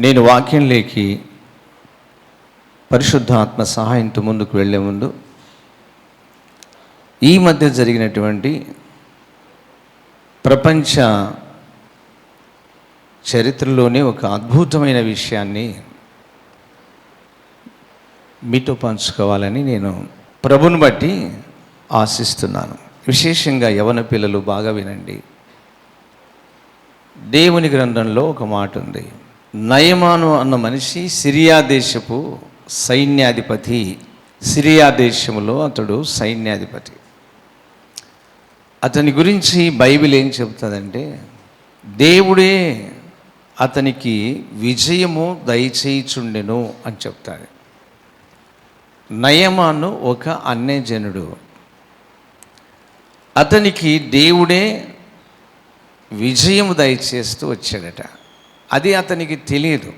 నేను వాక్యంలోకి పరిశుద్ధాత్మ సహాయంతో ముందుకు వెళ్ళే ముందు ఈ మధ్య జరిగినటువంటి ప్రపంచ చరిత్రలోనే ఒక అద్భుతమైన విషయాన్ని మీతో పంచుకోవాలని నేను ప్రభుని బట్టి ఆశిస్తున్నాను. విశేషంగా యవన పిల్లలు బాగా వినండి. దేవుని గ్రంథంలో ఒక మాట ఉంది. నయమాను అన్న మనిషి సిరియా దేశపు సైన్యాధిపతి. సిరియా దేశంలో అతడు సైన్యాధిపతి. అతని గురించి బైబిల్ ఏం చెబుతుందంటే దేవుడే అతనికి విజయము దయచేయుచుండెను అని చెప్తాడు నయమాను ఒక అన్యజనుడు. అతనికి దేవుడే విజయం దయచేస్తూ వచ్చాడట. అది అతనికి తెలియదు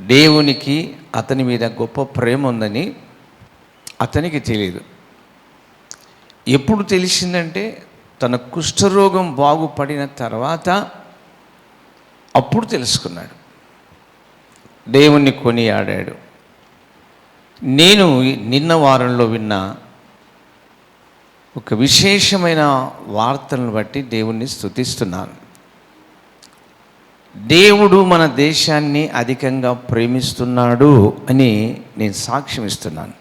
దేవునికి అతని మీద గొప్ప ప్రేమ ఉందని అతనికి తెలియదు ఎప్పుడు తెలిసిందంటే తన కుష్ఠరోగం బాగుపడిన తర్వాత అప్పుడు తెలుసుకున్నాడు. దేవుణ్ణి కొనియాడాడు. నేను నిన్న వారంలో విన్న ఒక విశేషమైన వార్తలను బట్టి దేవుణ్ణి స్తుతిస్తున్నాను. దేవుడు మన దేశాన్ని అధికంగా ప్రేమిస్తున్నాడు అని నేను సాక్ష్యం ఇస్తున్నాను.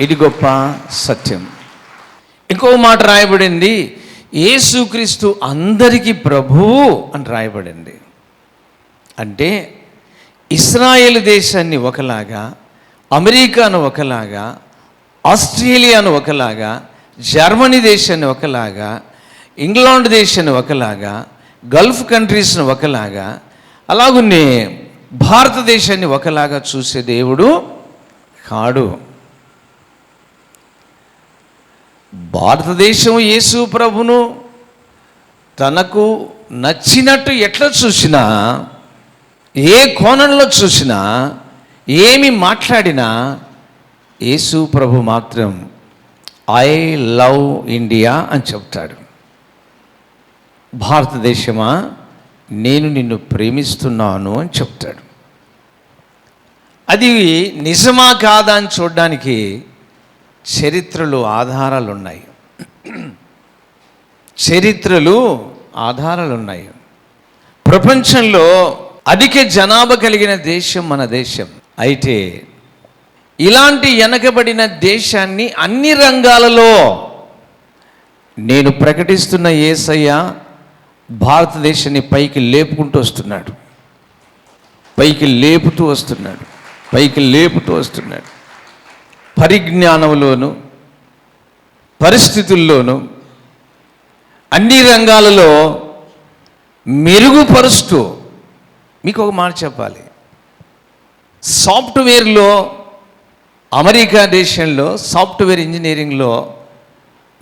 ఇది గొప్ప సత్యం. ఇంకో మాట రాయబడింది యేసుక్రీస్తు అందరికీ ప్రభువు అని రాయబడింది. అంటే ఇస్రాయేల్ దేశాన్ని ఒకలాగా అమెరికాను ఒకలాగా ఆస్ట్రేలియాను ఒకలాగా జర్మనీ దేశాన్ని ఒకలాగా ఇంగ్లాండ్ దేశాన్ని ఒకలాగా గల్ఫ్ కంట్రీస్ని ఒకలాగా అలాగునే భారతదేశాన్ని ఒకలాగా చూసే దేవుడు కాడు. భారతదేశం యేసు ప్రభును తనకు నచ్చినట్టు ఎట్లా చూసినా ఏ కోణంలో చూసినా ఏమి మాట్లాడినా యేసు ప్రభు మాత్రం ఐ లవ్ ఇండియా అని చెప్తాడు. భారతదేశమా? నేను నిన్ను ప్రేమిస్తున్నాను అని చెప్తాడు. అది నిజమా కాదా అని చూడడానికి చరిత్రలు ఆధారాలు ఉన్నాయి చరిత్రలు ఆధారాలు ఉన్నాయి ప్రపంచంలో అధిక జనాభా కలిగిన దేశం మన దేశం. అయితే ఇలాంటి వెనకబడిన దేశాన్ని అన్ని రంగాలలో నేను ప్రకటిస్తున్న ఏసయ్య భారతదేశాన్ని పైకి లేపుకుంటూ వస్తున్నాడు. పైకి లేపుతూ వస్తున్నాడు. పైకి లేపుతూ వస్తున్నాడు. పరిజ్ఞానంలోను పరిస్థితుల్లోనూ అన్ని రంగాలలో మెరుగుపరుస్తూ మీకు ఒక మాట చెప్పాలి. సాఫ్ట్వేర్లో అమెరికా దేశంలో సాఫ్ట్వేర్ ఇంజనీరింగ్లో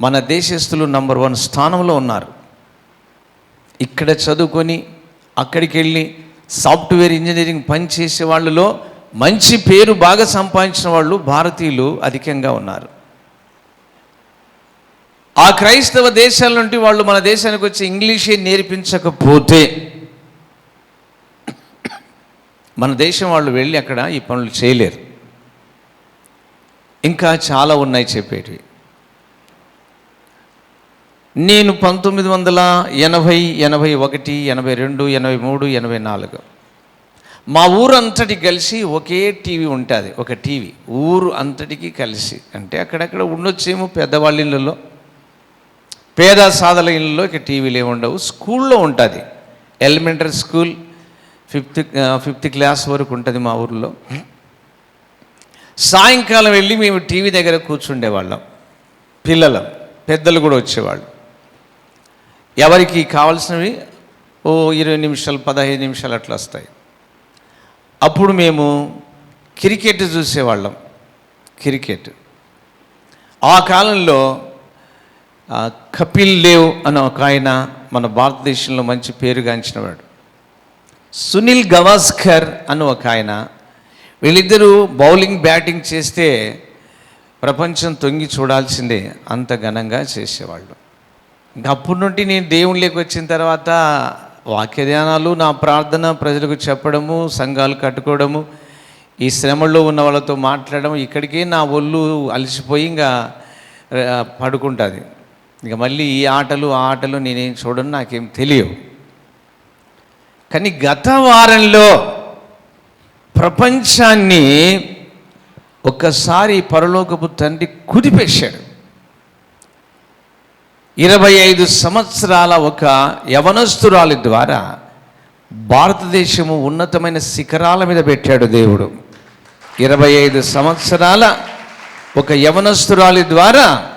మన దేశస్తులు నంబర్ వన్ స్థానంలో ఉన్నారు. ఇక్కడ చదువుకొని అక్కడికి వెళ్ళి సాఫ్ట్వేర్ ఇంజనీరింగ్ పని చేసే వాళ్ళలో మంచి పేరు బాగా సంపాదించిన వాళ్ళు భారతీయులు అధికంగా ఉన్నారు. ఆ క్రైస్తవ దేశాల నుండి వాళ్ళు మన దేశానికి వచ్చి ఇంగ్లీషే నేర్పించకపోతే మన దేశం వాళ్ళు వెళ్ళి అక్కడ ఈ పనులు చేయలేరు. ఇంకా చాలా ఉన్నాయి చెప్పేటివి. నేను పంతొమ్మిది వందల ఎనభై ఎనభై ఒకటి ఎనభై రెండు ఎనభై మూడు ఎనభై నాలుగు. మా ఊరు అంతటి కలిసి ఒకే టీవీ ఉంటుంది ఒక టీవీ. ఊరు అంతటికి కలిసి. అంటే అక్కడక్కడ ఉండొచ్చేమో పెద్దవాళ్ళ ఇళ్ళలో పేద సాధల ఇళ్ళలో ఇక టీవీలు ఏమి ఉండవు. స్కూల్లో ఉంటుంది. Elementary school fifth fifth class వరకు ఉంటుంది మా ఊర్లో. సాయంకాలం వెళ్ళి మేము టీవీ దగ్గర కూర్చుండేవాళ్ళం. పిల్లలం. పెద్దలు కూడా వచ్చేవాళ్ళు. ఎవరికి కావాల్సినవి? ఓ ఇరవై నిమిషాలు పదహైదు నిమిషాలు అట్లా వస్తాయి. అప్పుడు మేము క్రికెట్ చూసేవాళ్ళం. క్రికెట్. ఆ కాలంలో కపిల్ దేవ్ అనే ఒక ఆయన మన భారతదేశంలో మంచి పేరుగాంచినవాడు. సునీల్ గవాస్కర్ అని ఒక ఆయన వీళ్ళిద్దరూ బౌలింగ్ బ్యాటింగ్ చేస్తే ప్రపంచం తొంగి చూడాల్సిందే అంత ఘనంగా చేసేవాళ్ళు. అప్పటి నుండి నేను దేవునిలోకి వచ్చిన తర్వాత వాక్య ధ్యానాలు నా ప్రార్థన ప్రజలకు చెప్పడము సంఘాలు కట్టుకోవడము ఈ శ్రమల్లో ఉన్న వాళ్ళతో మాట్లాడడం ఇక్కడికే నా ఒళ్ళు అలసిపోయి ఇంకా పడుకుంటుంది. ఇక మళ్ళీ ఈ ఆటలు ఆ ఆటలు నేనేం చూడను నాకేం తెలియవు. కానీ గత వారంలో ప్రపంచాన్ని ఒక్కసారి పరలోకపు తండ్రి కుదిపేశాడు. ఇరవై ఐదు సంవత్సరాల ఒక యవనస్తురాలి ద్వారా భారతదేశము ఉన్నతమైన శిఖరాల మీద పెట్టాడు దేవుడు. ఇరవై ఐదు సంవత్సరాల ఒక యవనస్తురాలి ద్వారా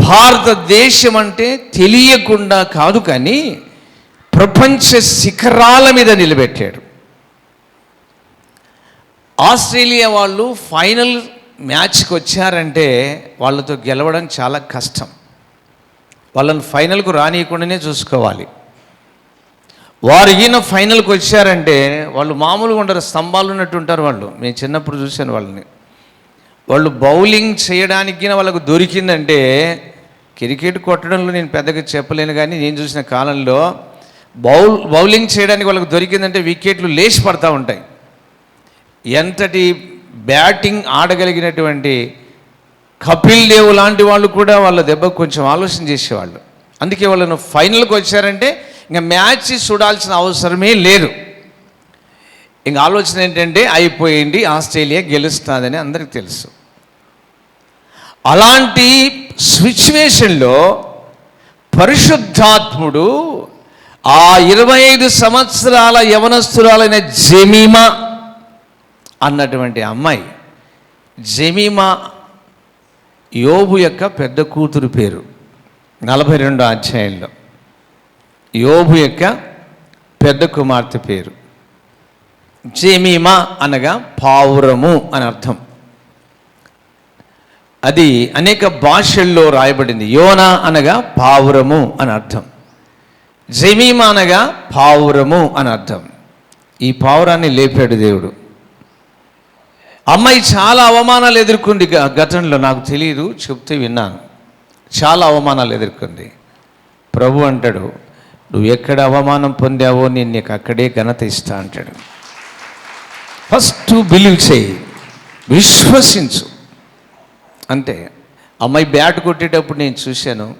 భారతదేశం అంటే తెలియకుండా కాదు కానీ ప్రపంచ శిఖరాల మీద నిలబెట్టాడు. ఆస్ట్రేలియా వాళ్ళు ఫైనల్ మ్యాచ్కి వచ్చారంటే వాళ్ళతో గెలవడం చాలా కష్టం. వాళ్ళని ఫైనల్కు రానియకుండానే చూసుకోవాలి. వారు ఈయన ఫైనల్కి వచ్చారంటే వాళ్ళు మామూలుగా ఉండరు స్తంభాలు ఉన్నట్టు ఉంటారు వాళ్ళు. నేను చిన్నప్పుడు చూశాను వాళ్ళని. వాళ్ళు బౌలింగ్ చేయడానికి వాళ్ళకు దొరికిందంటే క్రికెట్ కొట్టడంలో నేను పెద్దగా చెప్పలేను కానీ నేను చూసిన కాలంలో బౌల్ బౌలింగ్ చేయడానికి వాళ్ళకు దొరికిందంటే వికెట్లు లేచి పడతా ఉంటాయి. ఎంతటి బ్యాటింగ్ ఆడగలిగినటువంటి కపిల్ దేవ్ లాంటి వాళ్ళు కూడా వాళ్ళ దెబ్బ కొంచెం ఆలోచన చేసేవాళ్ళు. అందుకే వాళ్ళను ఫైనల్కి వచ్చారంటే ఇంకా మ్యాచ్ చూడాల్సిన అవసరమే లేదు. ఇంక ఆలోచన ఏంటంటే అయిపోయింది ఆస్ట్రేలియా గెలుస్తుందని అందరికీ తెలుసు. అలాంటి సిచ్యువేషన్లో పరిశుద్ధాత్ముడు ఆ ఇరవై ఐదు సంవత్సరాల యవనస్తురాలైన జమీమా అన్నటువంటి అమ్మాయి జమీమా యోబు యొక్క పెద్ద కూతురు పేరు నలభై రెండో అధ్యాయంలో. యోబు యొక్క పెద్ద కుమార్తె పేరు జేమీమా అనగా పావురము అని అర్థం. అది అనేక భాషల్లో రాయబడింది. యోనా అనగా పావురము అని అర్థం. జమీమా అనగా పావురము అని అర్థం. ఈ పావురాన్ని లేపాడు దేవుడు. అమ్మాయి చాలా అవమానాలు ఎదుర్కొంది గ- నాకు తెలియదు చెప్తే విన్నాను. చాలా అవమానాలు ఎదుర్కొంది. ప్రభు అంటాడు నువ్వు ఎక్కడ అవమానం పొందావో నేను నీకు అక్కడే ఘనత ఇస్తా అంటాడు. ఫస్ట్ బిలీవ్ చేయి విశ్వసించు. అంటే అమ్మాయి బ్యాట్ కొట్టేటప్పుడు నేను చూశాను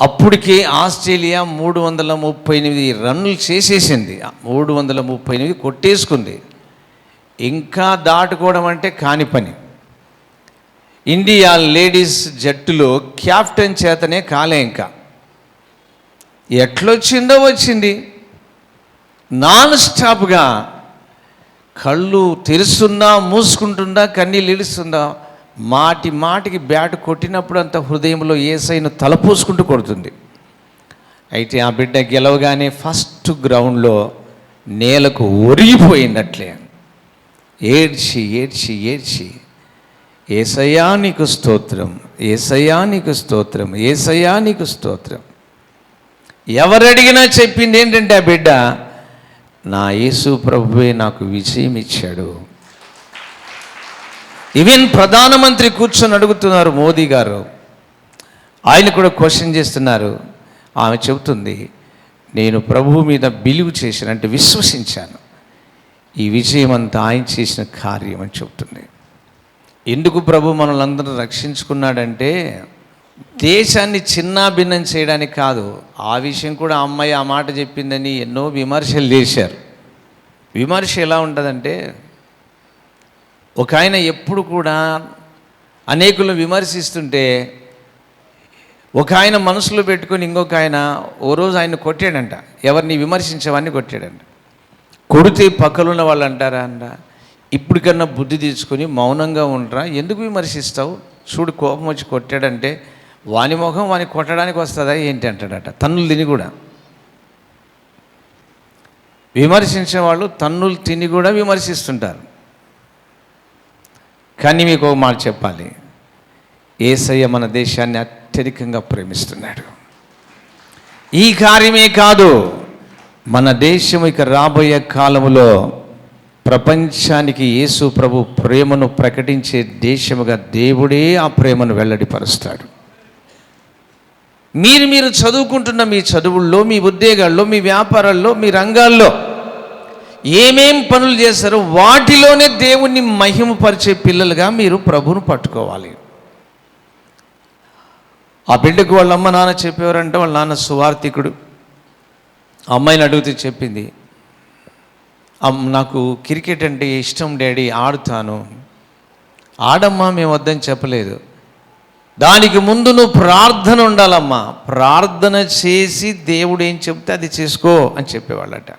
అప్పటికే ఆస్ట్రేలియా మూడు వందల ముప్పై ఎనిమిది రన్నులు చేసేసింది. మూడు వందల ముప్పై ఎనిమిది కొట్టేసుకుంది. ఇంకా దాటుకోవడం అంటే కాని పని. ఇండియా లేడీస్ జట్టులో క్యాప్టెన్ చేతనే కాలే ఇంకా. ఎట్లొచ్చిందో వచ్చింది. నాన్ స్టాప్గా కళ్ళు తెరుస్తుందా మూసుకుంటుందా కన్నీళ్ళు ఇడుస్తుందా మాటి మాటికి బ్యాట్ కొట్టినప్పుడు అంత హృదయంలో ఏసైను తలపోసుకుంటూ కొడుతుంది. అయితే ఆ బిడ్డ గెలవగానే ఫస్ట్ గ్రౌండ్లో నేలకు ఒరిగిపోయిందట్లే. ఏడ్చి ఏడ్చి ఏడ్చి. ఏసయానికి స్తోత్రం ఏసయానికి స్తోత్రం ఏసయానికి స్తోత్రం. ఎవరడిగినా చెప్పింది ఏంటంటే ఆ బిడ్డ నా యేసు ప్రభువే నాకు విజయం ఇచ్చాడు. ఈవెన్ ప్రధానమంత్రి కూర్చొని అడుగుతున్నారు మోదీ గారు. ఆయన కూడా క్వశ్చన్ చేస్తున్నారు. ఆమె చెబుతుంది నేను ప్రభువు మీద బిలీవ్ చేశాను అంటే విశ్వసించాను. ఈ విజయం అంతా ఆయన చేసిన కార్యం అని చెప్తుంది ఎందుకు ప్రభు మనల్ని అందరూ రక్షించుకున్నాడంటే దేశాన్ని చిన్నాభిన్నం చేయడానికి కాదు ఆ విషయం కూడా ఆ అమ్మాయి ఆ మాట చెప్పిందని ఎన్నో విమర్శలు చేశారు. విమర్శ ఎలా ఉంటుందంటే ఒక ఆయన ఎప్పుడు కూడా అనేకులను విమర్శిస్తుంటే ఒక ఆయన మనసులో పెట్టుకొని ఇంకొక ఆయన ఓ రోజు ఆయన కొట్టాడంట. ఎవరిని విమర్శించేవాడిని కొట్టాడంట. కొడితే పక్కలున్న వాళ్ళు అంటారా అంట. ఇప్పటికన్నా బుద్ధి తీసుకొని మౌనంగా ఉండరా. ఎందుకు విమర్శిస్తావు? చూడు కోపం వచ్చి కొట్టాడంటే వాని ముఖం వాని కొట్టడానికి వస్తుందా ఏంటి అంటాడట. తన్నులు తిని కూడా. విమర్శించే వాళ్ళు తన్నులు తిని కూడా విమర్శిస్తుంటారు. కానీ మీకు ఒక మాట చెప్పాలి. ఏసయ్య మన దేశాన్ని అత్యధికంగా ప్రేమిస్తున్నాడు. ఈ కార్యమే కాదు. మన దేశం ఇక రాబోయే కాలంలో ప్రపంచానికి యేసు ప్రభు ప్రేమను ప్రకటించే దేశముగా దేవుడే ఆ ప్రేమను వెల్లడిపరుస్తాడు. మీరు మీరు చదువుకుంటున్న మీ చదువుల్లో మీ ఉద్యోగాల్లో మీ వ్యాపారాల్లో మీ రంగాల్లో ఏమేం పనులు చేస్తారో వాటిలోనే దేవుణ్ణి మహిమపరిచే పిల్లలుగా మీరు ప్రభును పట్టుకోవాలి. ఆ బిడ్డకు వాళ్ళ అమ్మ నాన్న చెప్పేవారంటే వాళ్ళ నాన్న సువార్థికుడు. అమ్మాయిని అడిగితే చెప్పింది నాకు క్రికెట్ అంటే ఇష్టం డాడీ ఆడుతాను. ఆడమ్మా మేము వద్దని చెప్పలేదు. దానికి ముందు నువ్వు ప్రార్థన ఉండాలమ్మా. ప్రార్థన చేసి దేవుడు ఏం చెప్తే అది చేసుకో అని చెప్పేవాళ్ళట.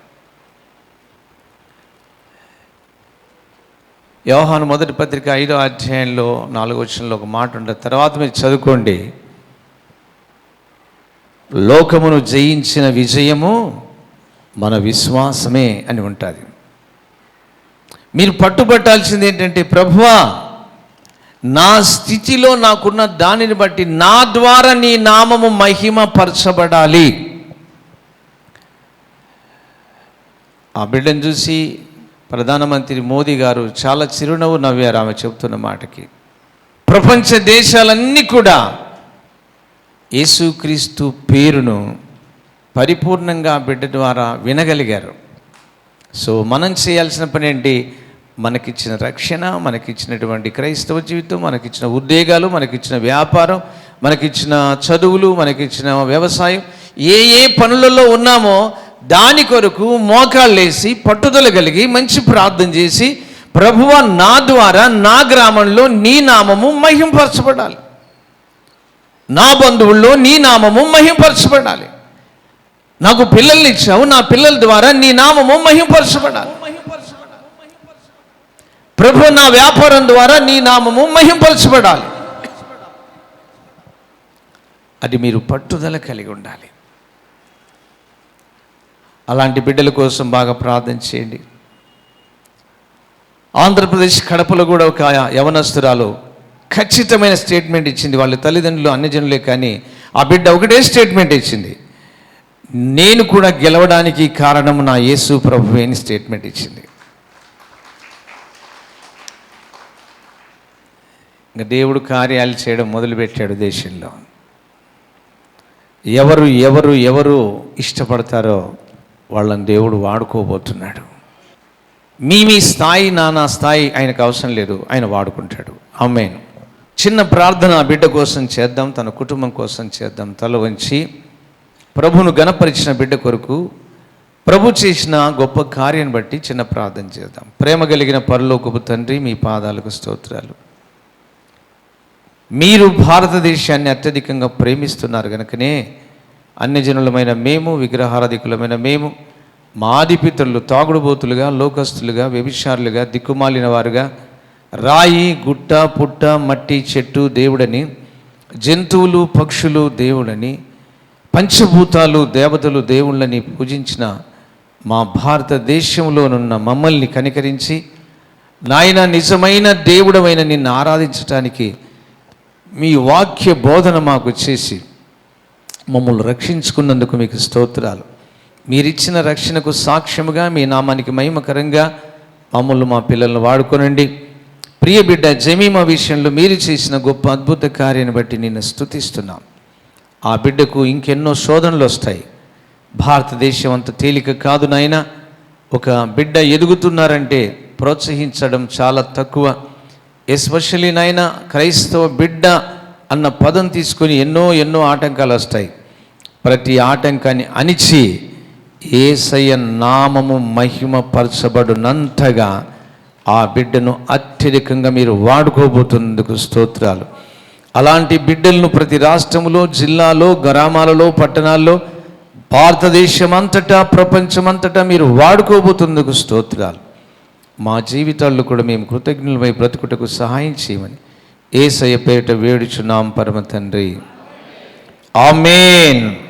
యోహాను మొదటి పత్రిక ఐదో అధ్యాయంలో నాలుగో వచనంలో ఒక మాట ఉంటుంది తర్వాత మీరు చదువుకోండి. లోకమును జయించిన విజయము మన విశ్వాసమే అని ఉంటుంది. మీరు పట్టుబట్టాల్సింది ఏంటంటే ప్రభువా నా స్థితిలో నాకున్న దానిని బట్టి నా ద్వారా నీ నామము మహిమ పరచబడాలి ఆ బిడ్డను చూసి ప్రధానమంత్రి మోదీ గారు చాలా చిరునవ్వు నవ్వారు ఆమె చెప్తున్న మాటకి. ప్రపంచ దేశాలన్నీ కూడా యేసుక్రీస్తు పేరును పరిపూర్ణంగా బిడ్డ ద్వారా వినగలిగారు. సో మనం చేయాల్సిన పని ఏంటి? మనకిచ్చిన రక్షణ మనకిచ్చినటువంటి క్రైస్తవ జీవితం మనకిచ్చిన ఉద్యోగాలు మనకిచ్చిన వ్యాపారం మనకిచ్చిన చదువులు మనకిచ్చిన వ్యవసాయం ఏ ఏ పనులలో ఉన్నామో దాని కొరకు మోకాళ్ళేసి పట్టుదల కలిగి మంచి ప్రార్థన చేసి ప్రభువ నా ద్వారా నా గ్రామంలో నీ నామము మహింపరచబడాలి. నా బంధువుల్లో నీ నామము మహింపరచబడాలి. నాకు పిల్లల్ని ఇచ్చావు నా పిల్లల ద్వారా నీ నామము మహింపరచబడాలి. ప్రభు నా వ్యాపారం ద్వారా నీ నామము మహింపరచబడాలి. అది మీరు పట్టుదల కలిగి ఉండాలి. అలాంటి బిడ్డల కోసం బాగా ప్రార్థన చేయండి. ఆంధ్రప్రదేశ్ కడపలో కూడా ఒక యవనస్తురాలు ఖచ్చితమైన స్టేట్మెంట్ ఇచ్చింది. వాళ్ళ తల్లిదండ్రులు అన్ని జనులే కానీ ఆ బిడ్డ ఒకటే స్టేట్మెంట్ ఇచ్చింది. నేను కూడా గెలవడానికి కారణం నా యేసు ప్రభు అని స్టేట్మెంట్ ఇచ్చింది. ఇంకా దేవుడు కార్యాలు చేయడం మొదలుపెట్టాడు దేశంలో. ఎవరు ఎవరు ఎవరు ఇష్టపడతారో వాళ్ళని దేవుడు వాడుకోబోతున్నాడు. మీ మీ స్థాయి నానా స్థాయి ఆయనకు అవసరం లేదు. ఆయన వాడుకుంటాడు. అమ్మేను చిన్న ప్రార్థన బిడ్డ కోసం చేద్దాం తన కుటుంబం కోసం చేద్దాం. తల వంచి ప్రభును గణపరిచిన బిడ్డ కొరకు ప్రభు చేసిన గొప్ప కార్యాన్ని బట్టి చిన్న ప్రార్థన చేద్దాం. ప్రేమ కలిగిన పరలోకపు తండ్రి మీ పాదాలకు స్తోత్రాలు. మీరు భారతదేశాన్ని అత్యధికంగా ప్రేమిస్తున్నారు కనుకనే అన్యజనులమైన మేము విగ్రహారాధికులమైన మేము మా ఆదిపితరులు తాగుడుబోతులుగా లోకస్తులుగా వ్యభిచారులుగా దిక్కుమాలిన వారుగా రాయి గుట్ట పుట్ట మట్టి చెట్టు దేవుడని జంతువులు పక్షులు దేవుడని పంచభూతాలు దేవతలు దేవుళ్ళని పూజించిన మా భారతదేశంలోనున్న మమ్మల్ని కనికరించి నాయన నిజమైన దేవుడమైన నిన్ను ఆరాధించటానికి మీ వాక్య బోధన మాకు చేసి మమ్మల్ని రక్షించుకున్నందుకు మీకు స్తోత్రాలు. మీరిచ్చిన రక్షణకు సాక్ష్యముగా మీ నామానికి మహిమకరంగా మమ్మల్ని మా పిల్లలను వాడుకోనండి. ప్రియ బిడ్డ జమీమా విషయంలో మీరు చేసిన గొప్ప అద్భుత కార్యాన్ని బట్టి నిన్ను స్థుతిస్తున్నాం ఆ బిడ్డకు ఇంకెన్నో శోధనలు వస్తాయి. భారతదేశం అంత తేలిక కాదు నాయన. ఒక బిడ్డ ఎదుగుతున్నారంటే ప్రోత్సహించడం చాలా తక్కువ. ఎస్పెషల్లీ నాయన క్రైస్తవ బిడ్డ అన్న పదం తీసుకొని ఎన్నో ఎన్నో ఆటంకాలు వస్తాయి. ప్రతి ఆటంకాన్ని అణిచి ఏసయ్య నామము మహిమ పరచబడునంతగా ఆ బిడ్డను అత్యధికంగా మీరు వాడుకోబోతున్నందుకు స్తోత్రాలు. అలాంటి బిడ్డలను ప్రతి రాష్ట్రంలో జిల్లాలో గ్రామాలలో పట్టణాల్లో భారతదేశం అంతటా ప్రపంచమంతటా మీరు వాడుకోబోతున్నందుకు స్తోత్రాలు. మా జీవితాల్లో కూడా మేము కృతజ్ఞులమై బ్రతుకుటకు సహాయం చేయమని ఏసయ్య పేరిట వేడుచున్నాం పరమ తండ్రి. ఆమెన్.